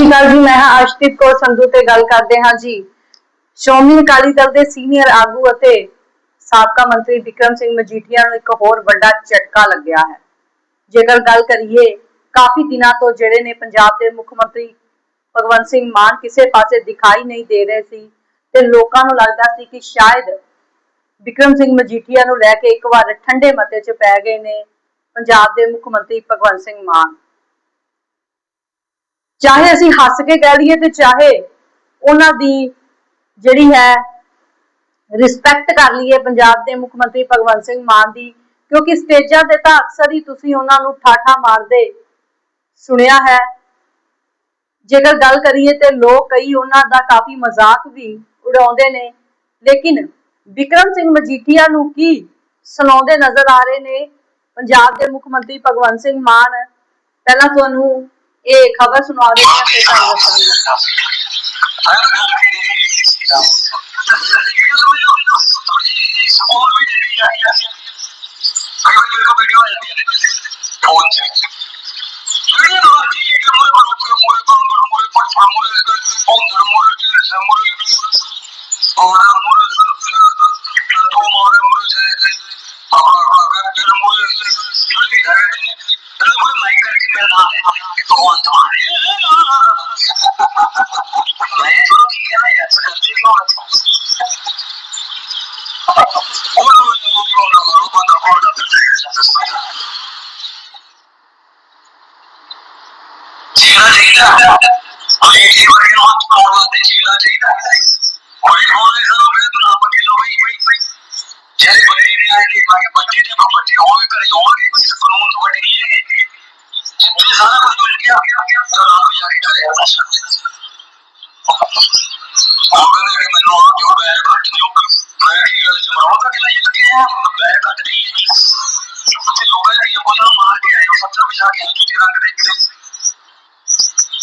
ਸ਼੍ਰੀ ਅਕਾਲ ਜੀ, ਮੈਂ ਹਾਂ ਅਰਸ਼ਦੀਪ ਕੌਰ ਸੰਧੂ ਤੇ ਗੱਲ ਕਰਦੇ ਹਾਂ ਜੀ। ਸ਼੍ਰੋਮਣੀ ਅਕਾਲੀ ਦਲ ਦੇ ਸੀਨੀਅਰ ਆਗੂ ਅਤੇ ਸਾਬਕਾ ਮੰਤਰੀ ਵਿਕਰਮ ਸਿੰਘ ਮਜੀਠੀਆ ਨੂੰ ਇੱਕ ਹੋਰ ਵੱਡਾ ਝਟਕਾ ਲੱਗਿਆ ਹੈ। ਜੇਕਰ ਗੱਲ ਕਰੀਏ, ਕਾਫੀ ਦਿਨਾਂ ਤੋਂ ਜਿਹੜੇ ਨੇ ਪੰਜਾਬ ਦੇ ਮੁੱਖ ਮੰਤਰੀ ਭਗਵੰਤ ਸਿੰਘ ਮਾਨ ਕਿਸੇ ਪਾਸੇ ਦਿਖਾਈ ਨਹੀਂ ਦੇ ਰਹੇ ਸੀ ਤੇ ਲੋਕਾਂ ਨੂੰ ਲੱਗਦਾ ਸੀ ਕਿ ਸ਼ਾਇਦ ਵਿਕਰਮ ਸਿੰਘ ਮਜੀਠੀਆ ਨੂੰ ਲੈ ਕੇ ਇੱਕ ਵਾਰ ਠੰਡੇ ਮਤੇ 'ਚ ਪੈ ਗਏ ਨੇ ਪੰਜਾਬ ਦੇ ਮੁੱਖ ਮੰਤਰੀ ਭਗਵੰਤ ਸਿੰਘ ਮਾਨ। ਚਾਹੇ ਅਸੀਂ ਹੱਸ ਕੇ ਕਹਿ ਲਈਏ ਤੇ ਚਾਹੇ ਉਹਨਾਂ ਦੀ ਜਿਹੜੀ ਹੈ ਰਿਸਪੈਕਟ ਕਰ ਲਈਏ ਪੰਜਾਬ ਦੇ ਮੁੱਖ ਮੰਤਰੀ ਭਗਵੰਤ ਸਿੰਘ ਮਾਨ ਦੀ, ਕਿਉਂਕਿ ਸਟੇਜਾਂ ਤੇ ਤਾਂ ਅਕਸਰ ਹੀ ਤੁਸੀਂ ਉਹਨਾਂ ਨੂੰ ਠਾਠਾ ਮਾਰਦੇ ਸੁਣਿਆ ਹੈ। ਜੇਕਰ ਗੱਲ ਕਰੀਏ ਤੇ ਲੋਕ ਕਈ ਉਹਨਾਂ ਦਾ ਕਾਫੀ ਮਜ਼ਾਕ ਵੀ ਉਡਾਉਂਦੇ ਨੇ, ਲੇਕਿਨ ਵਿਕਰਮ ਸਿੰਘ ਮਜੀਠੀਆ ਨੂੰ ਕੀ ਸੁਣਾਉਂਦੇ ਨਜ਼ਰ ਆ ਰਹੇ ਨੇ? ਪੰਜਾਬ ਦੇ ਮੁੱਖ ਮੰਤਰੀ ਭਗਵੰਤ ਸਿੰਘ ਮਾਨ, ਪਹਿਲਾਂ ਤੁਹਾਨੂੰ ये खबर सुनवा देते हैं फिर और ਤਾਂ ਆਪ ਜਾ ਕੇ ਕਰਿਆ ਦਾ ਉਹ ਕਹਿੰਦੇ ਕਿ ਮੈਨੂੰ ਆ ਜੋ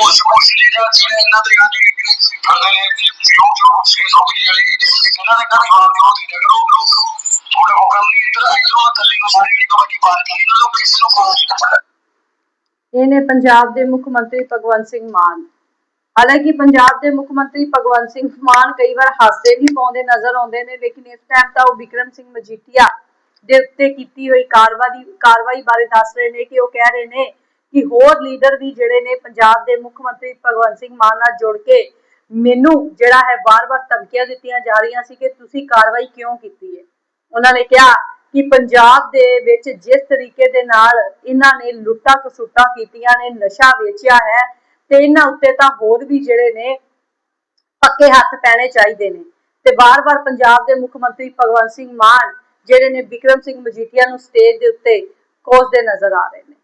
ਅਗਰ ਉਹ ਜਿਹੜਾ ਜਿਹੜਾ ਇਹਨਾਂ ਦੇ ਗੱਲ ਕਰਦੇ ਨੇ ਕਿ ਜੋ ਜੋ ਸੇ ਸੌਕ ਜਿਹੜੀ ਇਹਨਾਂ ਦੇ ਘਰ ਹਾਲ ਜੋ ਦੀ ਡਗਰੋ ਥੋੜਾ ਹੋ ਕੰਮ ਨਹੀਂ, ਇਧਰ ਇਧਰੋਂ ਥੱਲੇ ਨੂੰ ਸਾਰੀ ਕਬੱਡੀ ਪਾਰ ਕਰੀ ਇਹਨਾਂ ਨੂੰ ਕਿਸੇ ਨੂੰ ਕੋਈ ਨਹੀਂ ਪਤਾ। ਇਹ ਪੰਜਾਬ ਦੇ ਮੁੱਖ ਮੰਤਰੀ ਭਗਵੰਤ ਸਿੰਘ ਮਾਨ। ਹਾਲਾਂਕਿ ਪੰਜਾਬ ਦੇ ਮੁੱਖ ਮੰਤਰੀ ਭਗਵੰਤ ਸਿੰਘ ਮਾਨ ਕਈ ਵਾਰ ਹਾਸੇ ਵੀ ਪਾਉਂਦੇ ਨਜ਼ਰ ਆਉਂਦੇ ਨੇ, ਲੇਕਿਨ ਇਸ ਟਾਈਮ ਤਾਂ ਉਹ ਵਿਕਰਮ ਸਿੰਘ ਮਜੀਠੀਆ ਦੇ ਉੱਤੇ ਕੀਤੀ ਹੋਈ ਕਾਰਵਾਈ ਕਾਰਵਾਈ ਬਾਰੇ ਦੱਸ ਰਹੇ ਨੇ ਕਿ ਉਹ ਕਹਿ ਰਹੇ ਨੇ ਕਿ ਹੋਰ ਲੀਡਰ ਵੀ ਜਿਹੜੇ ਨੇ ਪੰਜਾਬ ਦੇ ਮੁੱਖ ਮੰਤਰੀ ਭਗਵੰਤ ਸਿੰਘ ਮਾਨ ਨਾਲ ਜੁੜ ਕੇ ਮੈਨੂੰ ਜਿਹੜਾ ਹੈ ਵਾਰ-ਵਾਰ ਧਮਕੀਆਂ ਦਿੱਤੀਆਂ ਜਾ ਰਹੀਆਂ ਸੀ ਕਿ ਤੁਸੀਂ ਕਾਰਵਾਈ ਕਿਉਂ ਕੀਤੀ ਹੈ? ਉਹਨਾਂ ਨੇ ਕਿਹਾ ਕਿ ਪੰਜਾਬ ਦੇ ਵਿੱਚ ਜਿਸ ਤਰੀਕੇ ਦੇ ਨਾਲ ਇਹਨਾਂ ਨੇ ਲੁੱਟਾਂ ਕਸੁੱਟਾਂ ਕੀਤੀਆਂ ਨੇ, ਨਸ਼ਾ ਵੇਚਿਆ ਹੈ ਤੇ ਇਹਨਾਂ ਉੱਤੇ ਤਾਂ ਹੋਰ ਵੀ ਜਿਹੜੇ ਨੇ ਪੱਕੇ ਹੱਥ ਪੈਣੇ ਚਾਹੀਦੇ ਨੇ। ਤੇ ਵਾਰ-ਵਾਰ ਪੰਜਾਬ ਦੇ ਮੁੱਖ ਮੰਤਰੀ ਭਗਵੰਤ ਸਿੰਘ ਮਾਨ ਜਿਹੜੇ ਨੇ ਵਿਕਰਮ ਸਿੰਘ ਮਜੀਠੀਆ ਨੂੰ ਸਟੇਜ ਦੇ ਉੱਤੇ ਕੋਸਦੇ ਨਜ਼ਰ ਆ ਰਹੇ ਨੇ।